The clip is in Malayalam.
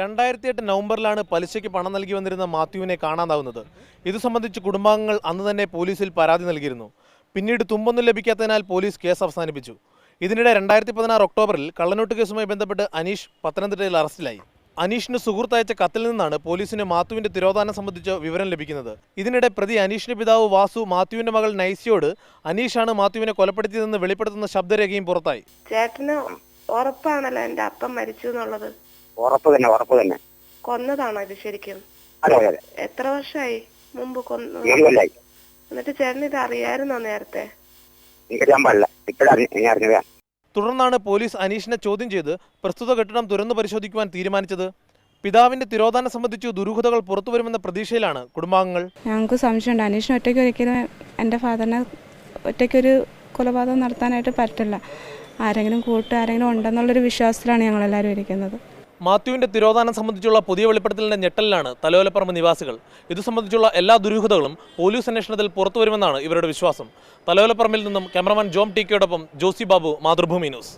രണ്ടായിരത്തി എട്ട് നവംബറിലാണ് പലിശയ്ക്ക് പണം നൽകി വന്നിരുന്ന മാത്യുവിനെ കാണാതാവുന്നത്. ഇത് സംബന്ധിച്ച് കുടുംബാംഗങ്ങൾ അന്ന് തന്നെ പോലീസിൽ പരാതി നൽകിയിരുന്നു. പിന്നീട് തുമ്പൊന്നും ലഭിക്കാത്തതിനാൽ പോലീസ് കേസ് അവസാനിപ്പിച്ചു. ഇതിനിടെ രണ്ടായിരത്തി പതിനാറ് ഒക്ടോബറിൽ കള്ളനോട്ട് കേസുമായി ബന്ധപ്പെട്ട് അനീഷ് പത്തനംതിട്ടയിൽ അറസ്റ്റിലായി. അനീഷിന് സുഹൃത്തയച്ച കത്തിൽ നിന്നാണ് പോലീസിന് മാത്യുവിന്റെ തിരോധാനം സംബന്ധിച്ച് വിവരം ലഭിക്കുന്നത്. ഇതിനിടെ പ്രതി അനീഷിന്റെ പിതാവ് വാസു മാത്യുവിന്റെ മകൾ നൈസിയോട് അനീഷാണ് മാത്യുവിനെ കൊലപ്പെടുത്തിയതെന്ന് വെളിപ്പെടുത്തുന്ന ശബ്ദരേഖയും പുറത്തായി. ചേട്ടന് ഉറപ്പാണല്ലോ എന്റെ അപ്പം മരിച്ചു എന്നുള്ളത്. ഉറപ്പ് തന്നെ ഉറപ്പ് തന്നെ. കൊന്നതാണോ ഇത് ശരിക്കും? അതെ അതെ അതെ. എത്ര വർഷമായി മുമ്പ് കൊന്നു കൊല്ലായി. എന്നിട്ട് ചേട്ടൻ ഇത് അറിയായിരുന്നോ നേരത്തെ? എനിക്കറിയാൻ പാടില്ല. ഇപ്പോഴറിഞ്ഞ ഇനി അറിഞ്ഞതാ. തുടർന്നാണ് പോലീസ് അനീഷിനെ ചോദ്യം ചെയ്ത് പ്രസ്തുത കെട്ടിടം തുറന്നു പരിശോധിക്കുവാൻ തീരുമാനിച്ചത്. പിതാവിന്റെ തിരോധാനം സംബന്ധിച്ച് ദുരൂഹതകൾ പുറത്തു വരുമെന്ന പ്രതീക്ഷയിലാണ് കുടുംബാംഗങ്ങൾ. ഞങ്ങൾക്ക് സംശയമുണ്ട്. അനീഷിന് ഒറ്റയ്ക്ക് ഒരിക്കലും എന്റെ ഫാദറിനെ ഒറ്റയ്ക്കൊരു കൊലപാതകം നടത്താനായിട്ട് പറ്റില്ല. ആരെങ്കിലും കൂട്ട് ആരെങ്കിലും ഉണ്ടെന്നുള്ളൊരു വിശ്വാസത്തിലാണ് ഞങ്ങളെല്ലാവരും ഇരിക്കുന്നത്. മാത്യുവിന്റെ തിരോധാനം സംബന്ധിച്ചുള്ള പുതിയ വെളിപ്പെടുത്തലിന്റെ ഞെട്ടലിലാണ് തലോലപ്പറമ്പ് നിവാസികൾ. ഇതു സംബന്ധിച്ചുള്ള എല്ലാ ദുരൂഹതകളും പോലീസ് അന്വേഷണത്തിൽ പുറത്തുവരുമെന്നാണ് ഇവരുടെ വിശ്വാസം. തലോലപ്പറമ്പിൽ നിന്നും ക്യാമറമാൻ ജോം ടി കെയോടൊപ്പം ജോസി ബാബു മാതൃഭൂമി ന്യൂസ്.